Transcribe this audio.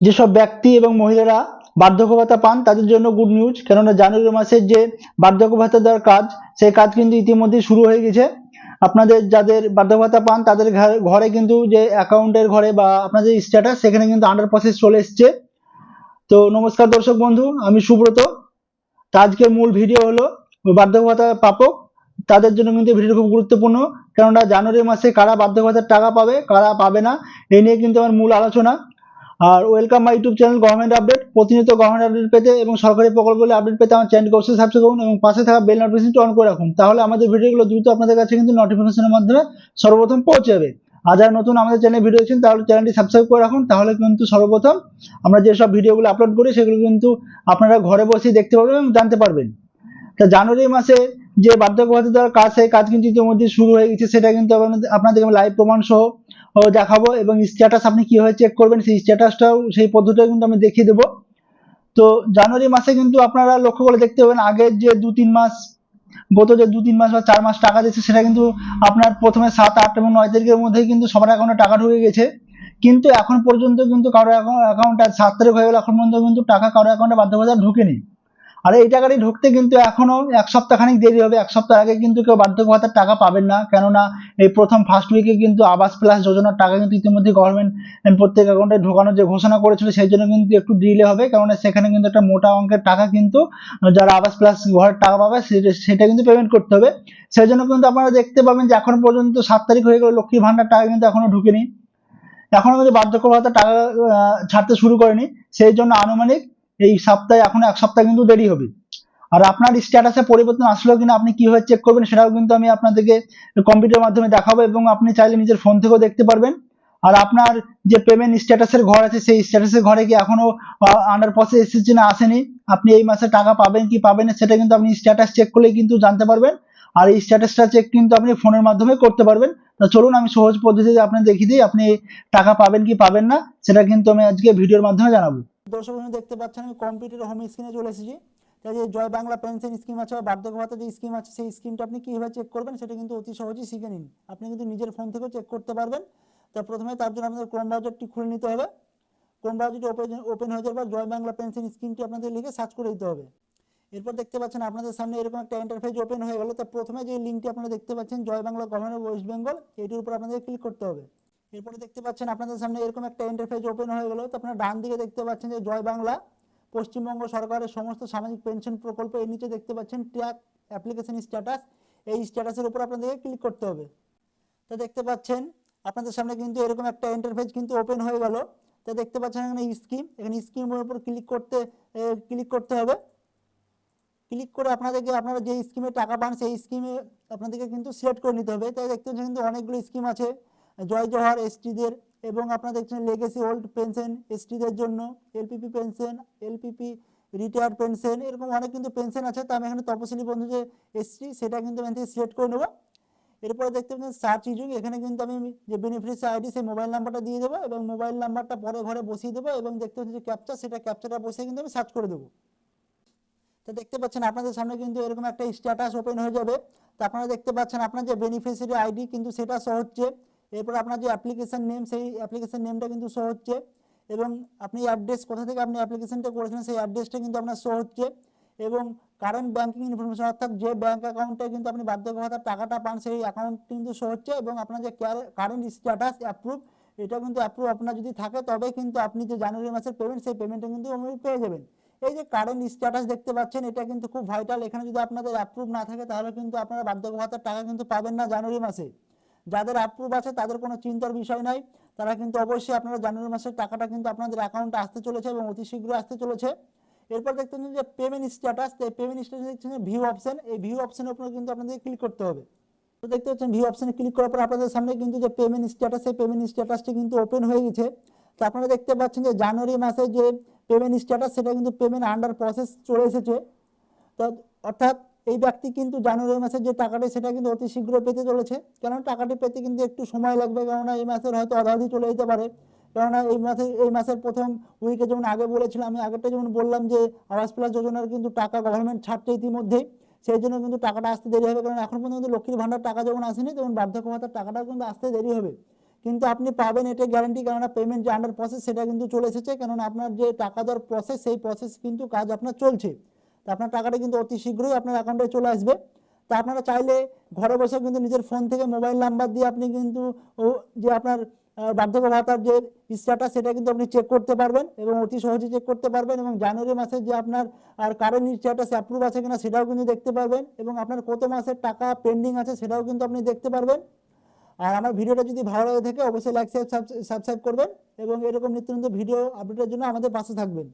যেসব ব্যক্তি এবং মহিলারা বার্ধক্য ভাতা পান, তাদের জন্য গুড নিউজ কেননা জানুয়ারি মাসের যে বার্ধক্য ভাতা দেওয়ার কাজ সেই কাজ কিন্তু ইতিমধ্যে শুরু হয়ে গেছে। আপনাদের যাদের বার্ধক্য ভাতা পান, তাদের ঘরে- কিন্তু যে অ্যাকাউন্টের ঘরে বা আপনাদের স্ট্যাটাস সেখানে কিন্তু আন্ডার প্রসেস চলে এসছে। তো নমস্কার দর্শক বন্ধু, আমি সুব্রত। তো আজকের মূল ভিডিও হলো বার্ধক্য ভাতা প্রাপক তাদের জন্য কিন্তু ভিডিও খুব গুরুত্বপূর্ণ। কেননা জানুয়ারি মাসে কারা বার্ধক্য ভাতার টাকা পাবে, কারা পাবে না এই নিয়ে কিন্তু আমার মূল আলোচনা। আর welcome my YouTube channel government update প্রতিনিয়ত গভর্নমেন্ট আপডেট পেতে এবং সরকারি প্রকল্পগুলি আপডেট পেতে আমার চ্যানেলকে অবশ্যই সাবস্ক্রাইব করুন এবং পাশে থাকা বেল নোটিফিকেশনটি অন করে রাখুন। তাহলে আমাদের ভিডিওগুলো দ্রুত আপনাদের কাছে কিন্তু নোটিফিকেশনের মাধ্যমে সর্বপ্রথম পৌঁছে যাবে। আর যারা নতুন আমাদের চ্যানেলে ভিডিও দেখছেন, তাহলে চ্যানেলটি সাবস্ক্রাইব করে রাখুন। তাহলে কিন্তু সর্বপ্রথম আমরা যেসব ভিডিওগুলো আপলোড করি, সেগুলো কিন্তু আপনারা ঘরে বসেই দেখতে পারবেন এবং জানতে পারবেন। তা জানুয়ারি মাসে যে দেওয়ার কাজ, সেই কাজ কিন্তু ইতিমধ্যে শুরু হয়ে গেছে। সেটা কিন্তু আপনাদের- আমি লাইভ প্রমাণ সহ দেখাবো এবং স্ট্যাটাস আপনি কীভাবে চেক করবেন সেই স্ট্যাটাসটাও সেই পদ্ধতিটা কিন্তু আমি দেখিয়ে দেবো। তো জানুয়ারি মাসে কিন্তু আপনারা লক্ষ্য করে দেখতে পাবেন আগের যে দু তিন মাস, গত যে দু তিন মাস বা চার মাস টাকা দিচ্ছে সেটা কিন্তু আপনার প্রথমে সাত, আট এবং নয় তারিখের মধ্যেই কিন্তু সবার অ্যাকাউন্টে টাকা ঢুকে গেছে। কিন্তু এখন পর্যন্ত কিন্তু কারও অ্যাকাউন্ট আজ সাত তারিখ হয়ে গেল, এখন পর্যন্ত কিন্তু টাকা কারও অ্যাকাউন্টে ভাতা ঢুকেনি। আর এই টাকাটি ঢুকতে কিন্তু এখনও এক সপ্তাহ খানিক দেরি হবে। এক সপ্তাহ আগে কিন্তু কেউ বার্ধক্য ভাতার টাকা পাবেন না। কেননা এই প্রথম ফার্স্ট উইকে কিন্তু আবাস প্লাস যোজনার টাকা কিন্তু ইতিমধ্যে গভর্নমেন্ট প্রত্যেক অ্যাকাউন্টে ঢোকানোর যে ঘোষণা করেছিল, সেই জন্য কিন্তু একটু ডিলে হবে। কেননা সেখানে কিন্তু একটা মোটা অঙ্কের টাকা কিন্তু যারা আবাস প্লাস ঘরের টাকা পাবে, সেটা- সেটা কিন্তু পেমেন্ট করতে হবে। সেই জন্য কিন্তু আপনারা দেখতে পাবেন যে এখন পর্যন্ত সাত তারিখ হয়ে গেল লক্ষ্মী ভান্ডার টাকা কিন্তু এখনও ঢুকেনি। এখনও কিন্তু বার্ধক্য ভাতা টাকা ছাড়তে শুরু করেনি। সেই জন্য আনুমানিক এই সপ্তাহে এখন এক সপ্তাহ কিন্তু দেরি হবে। আর আপনার স্ট্যাটাসে পরিবর্তন আসলো কিনা আপনি কীভাবে চেক করবেন সেটাও কিন্তু আমি আপনাদেরকে কম্পিউটারের মাধ্যমে দেখাবো এবং আপনি চাইলে নিজের ফোন থেকেও দেখতে পারবেন। আর আপনার যে পেমেন্ট স্ট্যাটাসের ঘর আছে, সেই স্ট্যাটাসের ঘরে কি এখনও আন্ডার প্রসেস এসেছে না আসেনি? আপনি এই মাসে টাকা পাবেন কি পাবেন না, সেটা কিন্তু আপনি স্ট্যাটাস চেক করলে কিন্তু জানতে পারবেন। আর এই স্ট্যাটাসটা চেক কিন্তু আপনি ফোনের মাধ্যমে করতে পারবেন। তো চলুন আমি সহজ পদ্ধতিতে আপনি দেখিয়ে দিই, আপনি টাকা পাবেন কি পাবেন না, সেটা কিন্তু আমি আজকে ভিডিওর মাধ্যমে জানাব। দর্শক বন্ধু দেখতে পাচ্ছেন আমি কম্পিউটার হোম স্ক্রিনে চলে এসেছি। তাই যে জয় বাংলা পেনশন স্কিম আছে বা বার্ধক্য ভাতা যে স্কিম আছে, সেই স্কিমটা আপনি কীভাবে চেক করবেন সেটা কিন্তু অতি সহজেই শিখে নিন। আপনি কিন্তু নিজের ফোন থেকেও চেক করতে পারবেন। তা প্রথমে তার জন্য আপনাদের ক্রোম ব্রাউজারটি খুলে নিতে হবে। ক্রোম ব্রাউজারটি ওপেন ওপেন হয়ে যাওয়ার পর জয় বাংলা পেনশন স্কিমটি আপনাদের লিখে সার্চ করে দিতে হবে। এরপর দেখতে পাচ্ছেন আপনাদের সামনে এরকম একটা ইন্টারফেস ওপেন হয়ে গেল। তা প্রথমে যে লিঙ্কটি আপনারা দেখতে পাচ্ছেন জয় বাংলা গভর্নমেন্ট ওয়েস্ট বেঙ্গল এটির উপর আপনাদের ক্লিক করতে হবে। এরপরে দেখতে পাচ্ছেন আপনাদের সামনে এরকম একটা ইন্টারফেস ওপেন হয়ে গেল। তো আপনারা ডান দিকে দেখতে পাচ্ছেন যে জয় বাংলা, পশ্চিমবঙ্গ সরকারের সমস্ত সামাজিক পেনশন প্রকল্প, এর নিচে দেখতে পাচ্ছেন ট্র্যাক অ্যাপ্লিকেশন স্ট্যাটাস এই স্ট্যাটাসের উপর আপনাদেরকে ক্লিক করতে হবে। তো দেখতে পাচ্ছেন আপনাদের সামনে কিন্তু এরকম একটা ইন্টারফেস কিন্তু ওপেন হয়ে গেল। তো দেখতে পাচ্ছেন এখানে স্কিম এখানে স্কিমের উপর ক্লিক করতে ক্লিক করতে হবে। ক্লিক করে আপনাদেরকে, আপনারা যে স্কিমে টাকা পান, সেই স্কিমে আপনাদেরকে কিন্তু সিলেক্ট করে নিতে হবে। তাই দেখতে পাচ্ছেন কিন্তু অনেকগুলো স্কিম আছে। জয় জওহার এসটিদের এবং আপনারা দেখছেন লেগেসি ওল্ড পেনশন এসটিদের জন্য LPP pension LPP retired pension এরকম অনেক কিন্তু পেনশন আছে। তো আমি এখানে তপশিলি বন্ধু যে এসটি সেটা কিন্তু আমি সিলেক্ট করে নেব। এরপরে দেখতে পাচ্ছেন সার্চ ইজুক এখানে কিন্তু আমি যে বেনিফিশিয়ারি আইডি সেই মোবাইল নাম্বারটা দিয়ে দেবো এবং মোবাইল নাম্বারটা পরে ঘরে বসিয়ে দেবো এবং দেখতে পাচ্ছি যে ক্যাপচার সেটা ক্যাপচারটা বসিয়ে কিন্তু আমি সার্চ করে দেবো। তো দেখতে পাচ্ছেন আপনাদের সামনে কিন্তু এরকম একটা স্ট্যাটাস ওপেন হয়ে যাবে। তো আপনারা দেখতে পাচ্ছেন আপনার যে বেনিফিশিয়ারি আইডি কিন্তু সেটা শো হচ্ছে এরপর আপনার যে অ্যাপ্লিকেশন নেম সেই অ্যাপ্লিকেশান নেমটা কিন্তু শো হচ্ছে। এবং আপনি অ্যাড্রেস কোথা থেকে আপনি অ্যাপ্লিকেশনটা করেছেন সেই অ্যাড্রেসটা কিন্তু আপনার শো হচ্ছে। এবং কারেন্ট ব্যাঙ্কিং ইনফরমেশন অর্থাৎ যে ব্যাঙ্ক অ্যাকাউন্টে কিন্তু আপনি বার্ধক্য ভাতার টাকাটা পান, সেই অ্যাকাউন্ট কিন্তু শো হচ্ছে। এবং আপনার যে কারেন্ট স্ট্যাটাস অ্যাপ্রুভ এটা কিন্তু অ্যাপ্রুভ আপনার যদি থাকে, তবে কিন্তু আপনি যে জানুয়ারি মাসের পেমেন্ট সেই পেমেন্টটা কিন্তু পেয়ে যাবেন। এই যে কারেন্ট স্ট্যাটাস দেখতে পাচ্ছেন, এটা কিন্তু খুব ভাইটাল এখানে যদি আপনাদের অ্যাপ্রুভ না থাকে, তাহলে কিন্তু আপনারা বার্ধক্য ভাতার টাকা কিন্তু পাবেন না জানুয়ারি মাসে। যাদের অ্যাপ্রুভ আছে, তাদের কোনো চিন্তার বিষয় নাই। তারা কিন্তু অবশ্যই আপনারা জানুয়ারি মাসের টাকাটা কিন্তু আপনাদের অ্যাকাউন্টে আসতে চলেছে এবং অতি শীঘ্র আসতে চলেছে। এরপর দেখতে পাচ্ছেন যে পেমেন্ট স্ট্যাটাস এই পেমেন্ট স্ট্যাটাস দেখছেন ভিউ অপশন এই ভিউ অপশনের উপরে কিন্তু আপনাদের ক্লিক করতে হবে। তো দেখতে পাচ্ছেন ভিউ অপশনে ক্লিক করার পর আপনাদের সামনে কিন্তু যে পেমেন্ট স্ট্যাটাস এই পেমেন্ট স্ট্যাটাসটি কিন্তু ওপেন হয়ে গেছে। তো আপনারা দেখতে পাচ্ছেন যে জানুয়ারি মাসে যে পেমেন্ট স্ট্যাটাস সেটা কিন্তু পেমেন্ট আন্ডার প্রসেস চলে এসেছে। তো অর্থাৎ এই ব্যক্তি কিন্তু জানুয়ারি মাসের যে টাকাটি, সেটা কিন্তু অতি শীঘ্র পেতে চলেছে। কেননা টাকাটি পেতে কিন্তু একটু সময় লাগবে, কেননা এই মাসের হয়তো অধাধি চলে যেতে পারে। কেননা এই মাসে, এই মাসের প্রথম উইকে যেমন আগে বলেছিলাম, আমি আগেরটা যেমন বললাম যে আবাস প্লাস যোজনার কিন্তু টাকা গভর্নমেন্ট ছাড়ছে ইতিমধ্যেই, সেই জন্য কিন্তু টাকাটা আসতে দেরি হবে। কারণ এখন পর্যন্ত লক্ষ্মীর ভান্ডার টাকা যেমন আসেনি, তেমন বার্ধক্য ভাতার টাকাটাও কিন্তু আসতে দেরি হবে। কিন্তু আপনি পাবেন এটা গ্যারান্টি কেননা পেমেন্ট যে আন্ডার প্রসেস সেটা কিন্তু চলে এসেছে। কেননা আপনার যে টাকা দেওয়ার প্রসেস সেই প্রসেস কিন্তু কাজ আপনার চলছে। তো আপনার টাকাটা কিন্তু অতি শীঘ্রই আপনার অ্যাকাউন্টে চলে আসবে। তা আপনারা চাইলে ঘরে বসে কিন্তু নিজের ফোন থেকে মোবাইল নাম্বার দিয়ে আপনি কিন্তু যে আপনার বার্ধক্য ভাতার যে স্ট্যাটাস সেটা কিন্তু আপনি চেক করতে পারবেন এবং অতি সহজে চেক করতে পারবেন এবং জানুয়ারি মাসে যে আপনার আর কারেন্ট স্ট্যাটাস অ্যাপ্রুভ আছে কিনা সেটাও কিন্তু দেখতে পারবেন এবং আপনার কত মাসের টাকা পেন্ডিং আছে সেটাও কিন্তু আপনি দেখতে পারবেন। আর আমার ভিডিওটা যদি ভালো লাগে থাকে অবশ্যই লাইক সাবস্ক্রাইব করবেন এবং এরকম নিত্য নতুন ভিডিও আপডেটের জন্য আমাদের পাশে থাকবেন।